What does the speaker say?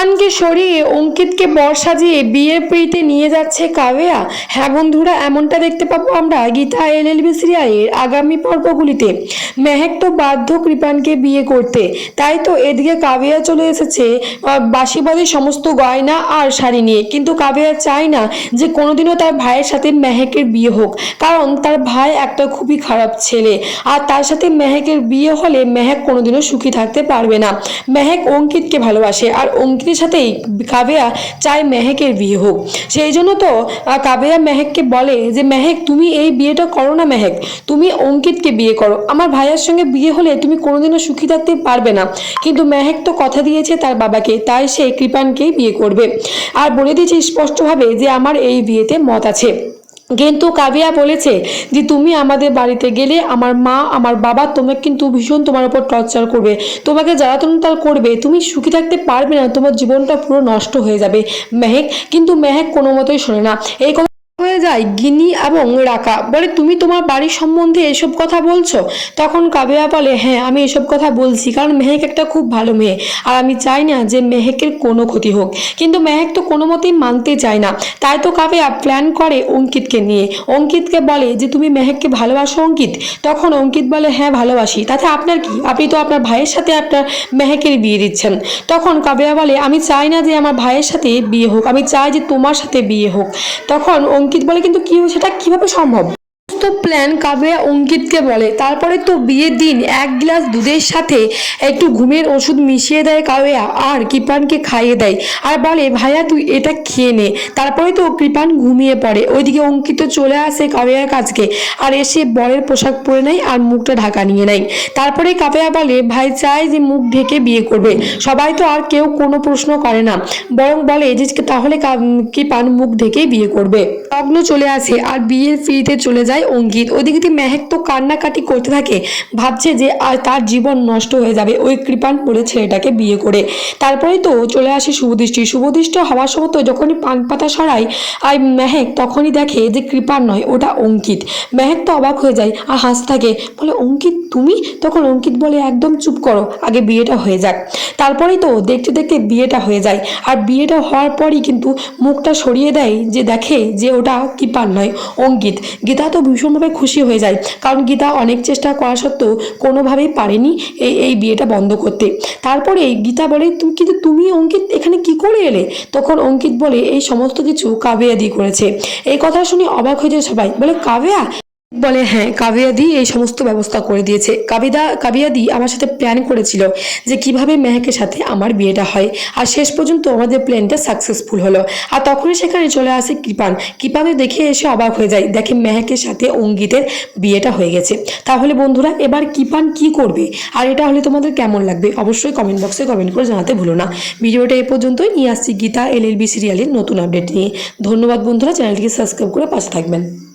কৃপানকে সরিয়ে অঙ্কিতকে বর সাজিয়ে বিয়ের পিড়িতে নিয়ে যাচ্ছে কাবেয়া হ্যাঁ বন্ধুরা, এমনটা দেখতে পাবো আমরা গীতা এল এল বি সিরিয়ালের আগামী পর্বগুলিতে। মেহেক তো বাধ্য কৃপানকে বিয়ে করতে। তাই তো এদিকে কাবেয়া চলে এসেছে বাসিবাদী সমস্ত গয়না আর শাড়ি নিয়ে। কিন্তু কাবেয়া চায় না যে কোনোদিনও তার ভাইয়ের সাথে মেহেকের বিয়ে হোক, কারণ তার ভাই একটা খুবই খারাপ ছেলে। আর তার সাথে মেহেকের বিয়ে হলে মেহেক কোনোদিনও সুখী থাকতে পারবে না। মেহেক অঙ্কিতকে ভালোবাসে, আর অঙ্কিতের সাথেই কাবেয়া চায় মেহেকের বিয়ে হোক। সেই জন্য তো কাবেয়া মেহেককে বলে যে, মেহেক, তুমি এই বিয়েটা করো না মেহেক। তুমি অঙ্কিতকে বিয়ে করো। আমার ভাইয়ের সঙ্গে বিয়ে হলে তুমি কোনোদিনও সুখী থাকতে পারবে না। কিন্তু মেহেক তো কথা দিয়েছে তার বাবাকে, তাই সে কৃপানকেই বিয়ে করবে। আর বলে দিয়েছে স্পষ্টভাবে যে, আমার এই বিয়েতে মত আছে। কিন্তু কাবিয়া বলেছে যে, তুমি আমাদের বাড়িতে গেলে আমার মা, আমার বাবা তোমাকে কিন্তু ভীষণ তোমার উপর টর্চার করবে। তোমাকে জ্বালাতন তার করবে। তুমি সুখী থাকতে পারবে না। তোমার জীবনটা পুরো নষ্ট হয়ে যাবে। মেহেক কিন্তু মেহেক কোনো মতোই শোনে না। এই যায় গিনি এবং রাকা। বলে, তুমি তোমার বাড়ির সম্বন্ধে এসব কথা বলছো? তখন কাবেয়া বলে হ্যাঁ আমি এসব কথা বলছি, কারণ মেহেক একটা খুব ভালো মেয়ে। আর আমি চাই না যে মেহেকের কোনো ক্ষতি হোক। কিন্তু মেহেক তো কোনো মতেই মানতে চায় না। তাই তো কাবেয়া প্ল্যান করে অঙ্কিতকে নিয়ে। অঙ্কিতকে বলে যে, তুমি মেহেককে ভালোবাসো, অঙ্কিত? তখন অঙ্কিত বলে হ্যাঁ ভালোবাসি। তাতে আপনার কি? আপনি তো আপনার ভাইয়ের সাথে আপনার মেহেকের বিয়ে দিচ্ছেন। তখন কাবেয়া বলে, আমি চাই না যে আমার ভাইয়ের সাথে বিয়ে হোক। আমি চাই যে তোমার সাথে বিয়ে হোক। তখন অঙ্কিত বলে কিন্তু কি সেটা কীভাবে সম্ভব? সমস্ত প্ল্যান কাবেয়া অঙ্কিতকে বলে। তারপরে তো বিয়ের দিন এক গ্লাস দুধের সাথে একটু ঘুমের ওষুধ মিশিয়ে দেয় কাবেয়া, আর কৃপানকে খাইয়ে দেয়। আর বলে, ভাইয়া, তুই এটা খেয়ে নে। তারপরে তো কৃপান ঘুমিয়ে পড়ে। ওইদিকে অঙ্কিত চলে আসে কাবেয়ার কাছকে আর এসে বরের পোশাক পরে নেয় আর মুখটা ঢাকা নিয়ে নেয়। তারপরে কাবেয়া বলে, ভাই চায় যে মুখ ঢেকে বিয়ে করবে। সবাই তো আর কেউ কোনো প্রশ্ন করে না। বরং বলে, যে তাহলে কৃপান মুখ ঢেকেই বিয়ে করবে। লগ্ন চলে আসে, আর বিয়ের ফিরিতে চলে যায় অঙ্কিত ওদিকে মেহেক তো কান্নাকাটি করতে থাকে, ভাবছে যে আর তার জীবন নষ্ট হয়ে যাবে। ওই কৃপান বলে ছেলেটাকে বিয়ে করে। তারপরেই তো চলে আসে শুভদৃষ্টি। শুভদৃষ্টি হওয়ার সময় তো যখনই পান পাতা সরায়, আর মেহেক তখনই দেখে যে কৃপান নয়, ওটা অঙ্কিত। মেহেক তো অবাক হয়ে যায় আর হাসতে থাকে। বলে, অঙ্কিত, তুমি? তখন অঙ্কিত বলে, একদম চুপ করো, আগে বিয়েটা হয়ে যাক। তারপরেই তো দেখতে দেখতে বিয়েটা হয়ে যায়। আর বিয়েটা হওয়ার পরই কিন্তু মুখটা সরিয়ে দেয় যে দেখে যে ওটা কৃপান নয়, অঙ্কিত। গীতা তো ভীষণভাবে খুশি হয়ে যায়। কারণ গীতা অনেক চেষ্টা করা সত্ত্বেও কোনোভাবেই পারেনি এই এই বিয়েটা বন্ধ করতে। তারপরে গীতা বলে তুমি কিন্তু তুমি অঙ্কিত, এখানে কি করে এলে? তখন অঙ্কিত বলে, এই সমস্ত কিছু কাবেয়া দিয়ে করেছে। এই কথা শুনে অবাক হয়ে যায় সবাই। বলে, কাবেয়া বলে হ্যাঁ কাবিয়াদি এই সমস্ত ব্যবস্থা করে দিয়েছে। কাবিদা, কাবিয়াদি আমার সাথে প্ল্যান করেছিল যে কীভাবে মেহেকের সাথে আমার বিয়েটা হয়। আর শেষ পর্যন্ত আমাদের প্ল্যানটা সাকসেসফুল হলো। আর তখনই সেখানে চলে আসে কৃপান। কৃপানকে দেখে এসে অবাক হয়ে যায়। দেখে মেহেকের সাথে অঙ্গিতের বিয়েটা হয়ে গেছে। তাহলে বন্ধুরা, এবার কৃপান কি করবে? আর এটা হলে তোমাদের কেমন লাগবে? অবশ্যই কমেন্ট বক্সে কমেন্ট করে জানাতে ভুলো না। ভিডিওটা এ পর্যন্তই। নিয়ে আসছি গীতা এল সিরিয়ালের নতুন আপডেট নিয়ে। ধন্যবাদ বন্ধুরা, চ্যানেলটিকে সাবস্ক্রাইব করে পাশে থাকবেন।